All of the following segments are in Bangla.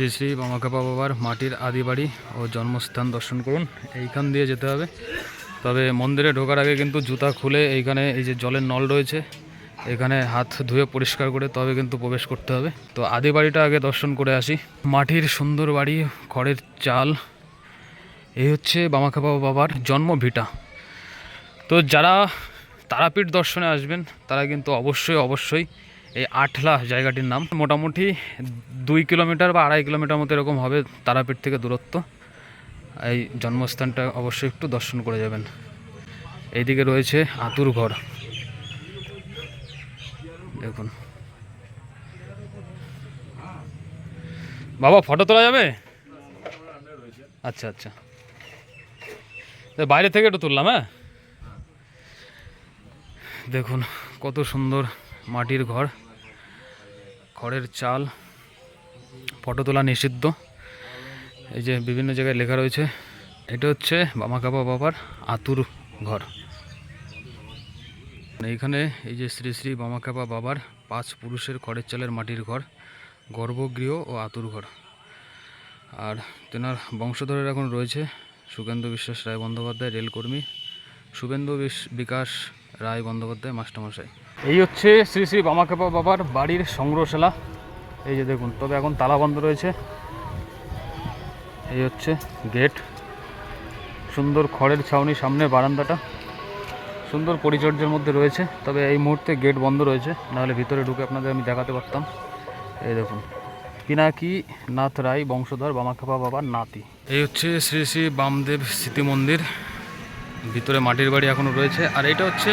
শ্রী শ্রী বামাকাপা বাবার মাটির আদি বাড়ি ও জন্মস্থান দর্শন করুন। এইখান দিয়ে যেতে হবে। তবে মন্দিরে ঢোকার আগে কিন্তু জুতা খুলে এইখানে এই যে জলের নল রয়েছে, এখানে হাত ধুয়ে পরিষ্কার করে তবে কিন্তু প্রবেশ করতে হবে। তো আদি বাড়িটা আগে দর্শন করে আসি। মাটির সুন্দর বাড়ি, খড়ের চাল, এই হচ্ছে বামাকাপা বাবার জন্ম ভিটা। তো যারা তারাপীঠ দর্শনে আসবেন, তারা কিন্তু অবশ্যই অবশ্যই এই আটলা জায়গাটির নাম। মোটামুটি দুই কিলোমিটার বা আড়াই কিলোমিটার মতো এরকম হবে তারাপীঠ থেকে দূরত্ব। এই জন্মস্থানটা অবশ্যই একটু দর্শন করে যাবেন। এইদিকে রয়েছে আতুর ঘর। দেখুন। বাবা, ফটো তোলা যাবে? আচ্ছা আচ্ছা। বাইরে থেকে একটু তুললাম হ্যাঁ? দেখুন, কত সুন্দর মাটির ঘর, খড়ের চাল, ফটো তোলা নিষিদ্ধ। এই যে বিভিন্ন জায়গায় লেখা রয়েছে, এটা হচ্ছে বামাকাপা বাবার আতুর ঘর। এইখানে এই যে শ্রী শ্রী বামাকাপা বাবার পাঁচ পুরুষের খড়ের চালের মাটির ঘর, গর্ভগৃহ ও আতুর ঘর। আর তেনার বংশধরের এখন রয়েছে সুকেন্দ্র বিশ্বাস রায় বন্দ্যোপাধ্যায়, রেলকর্মী, শুভেন্দু বিকাশ রায় বন্দ্যোপাধ্যায়, মাস্টারমশাই। এই হচ্ছে শ্রী শ্রী বামাকাপা বাবার বাড়ির সংগ্রহশালা। এই যে দেখুন, তবে এখন তালা বন্ধ রয়েছে। এই হচ্ছে গেট। সুন্দর খড়ের ছাউনি সামনে বারান্দাটা। সুন্দর পরিচর্যার মধ্যে রয়েছে, তবে এই মুহূর্তে গেট বন্ধ রয়েছে। নাহলে ভিতরে ঢুকে আপনাদের আমি দেখাতে পারতাম। এই দেখুন, পিনাকি নাথ রায় বংশধর বামাখাপা বাবার নাতি। এই হচ্ছে শ্রী শ্রী বামদেব স্মৃতি মন্দির ভিতরে মাটির বাড়ি এখনও রয়েছে। আর এটা হচ্ছে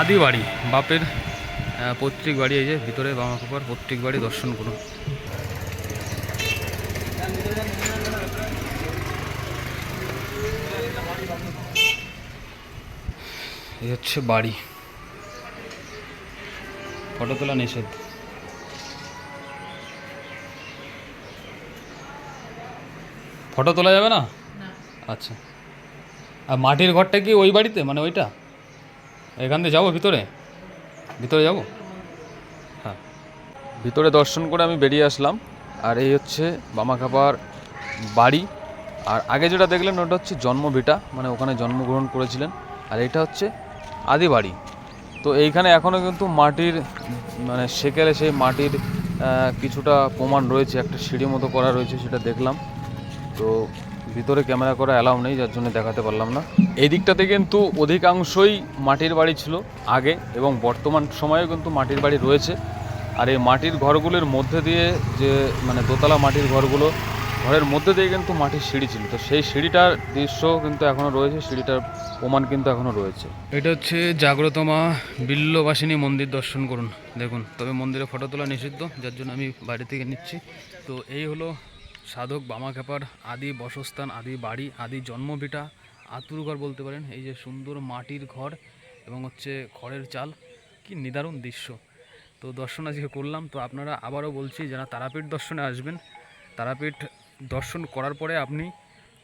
আদি বাড়ি বাপের পৈতৃক বাড়ি এই যে ভিতরে বামাখাপার পৈতৃক বাড়ি দর্শন করুন। এই হচ্ছে বাড়ি। ফটো তোলা নিষেধ। ফটো তোলা যাবে না। আচ্ছা। আর মাটির ঘরটা কি ওই বাড়িতে? মানে ওইটা? এখান দিয়ে যাব ভিতরে? ভিতরে যাব? হ্যাঁ। ভিতরে দর্শন করে আমি বেরিয়ে আসলাম। আর এই হচ্ছে বামাখাপার বাড়ি। আর আগে যেটা দেখলেন, ওটা হচ্ছে জন্মভিটা মানে ওখানে জন্মগ্রহণ করেছিলেন। আর এটা হচ্ছে আদি বাড়ি। তো এইখানে এখনও কিন্তু মাটির মানে সেকেলে সেই মাটির কিছুটা প্রমাণ রয়েছে। একটা সিঁড়ি মতো করা রয়েছে, সেটা দেখলাম। তো ভিতরে ক্যামেরা করা অ্যালাউ নেই, যার জন্য দেখাতে পারলাম না। এই দিকটাতে কিন্তু অধিকাংশই মাটির বাড়ি ছিল আগে এবং বর্তমান সময়েও কিন্তু মাটির বাড়ি রয়েছে। আর এই মাটির ঘরগুলোর মধ্যে দিয়ে যে মানে দোতলা মাটির ঘরগুলো, ঘরের মধ্যে দিয়ে কিন্তু মাটির সিঁড়ি ছিল। তো সেই সিঁড়িটার দৃশ্য কিন্তু এখনও রয়েছে, সিঁড়িটার প্রমাণ কিন্তু এখনও রয়েছে। এটা হচ্ছে জাগ্রত মা বিল্লবাসিনী মন্দির, দর্শন করুন, দেখুন। তবে মন্দিরে ফটো তোলা নিষিদ্ধ, যার জন্য আমি বাইরে থেকে নিচ্ছি। তো এই হলো সাধক বামাখ্যাপার আদি বসস্থান, আদি বাড়ি, আদি জন্মভিটা, আতুরঘর বলতে পারেন। এই যে সুন্দর মাটির ঘর এবং হচ্ছে খড়ের চাল, কি নিদারুণ দৃশ্য। তো দর্শন আজকে করলাম। তো আপনারা আবারও বলছি, যারা তারাপীঠ দর্শনে আসবেন, তারাপীঠ দর্শন করার পরে আপনি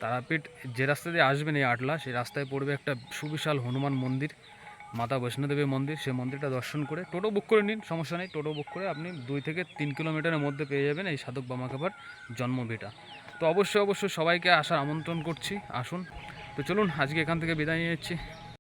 তারাপীঠ যে রাস্তা দিয়ে আসবেন এই আটলা, সেই রাস্তায় পড়বে একটা সুবিশাল হনুমান মন্দির। মাতা বৈষ্ণোদেবী মন্দির, সেই মন্দিরটা দর্শন করে টোটো বুক করে নিন, সমস্যা নেই। টোটো বুক করে আপনি দুই থেকে তিন কিলোমিটারের মধ্যে পেয়ে যাবেন এই সাধক বামাখাবার জন্মভিটা। তো অবশ্যই অবশ্যই সবাইকে আসার আমন্ত্রণ করছি। আসুন। তো চলুন, আজকে এখান থেকে বিদায় নিয়ে নিচ্ছি।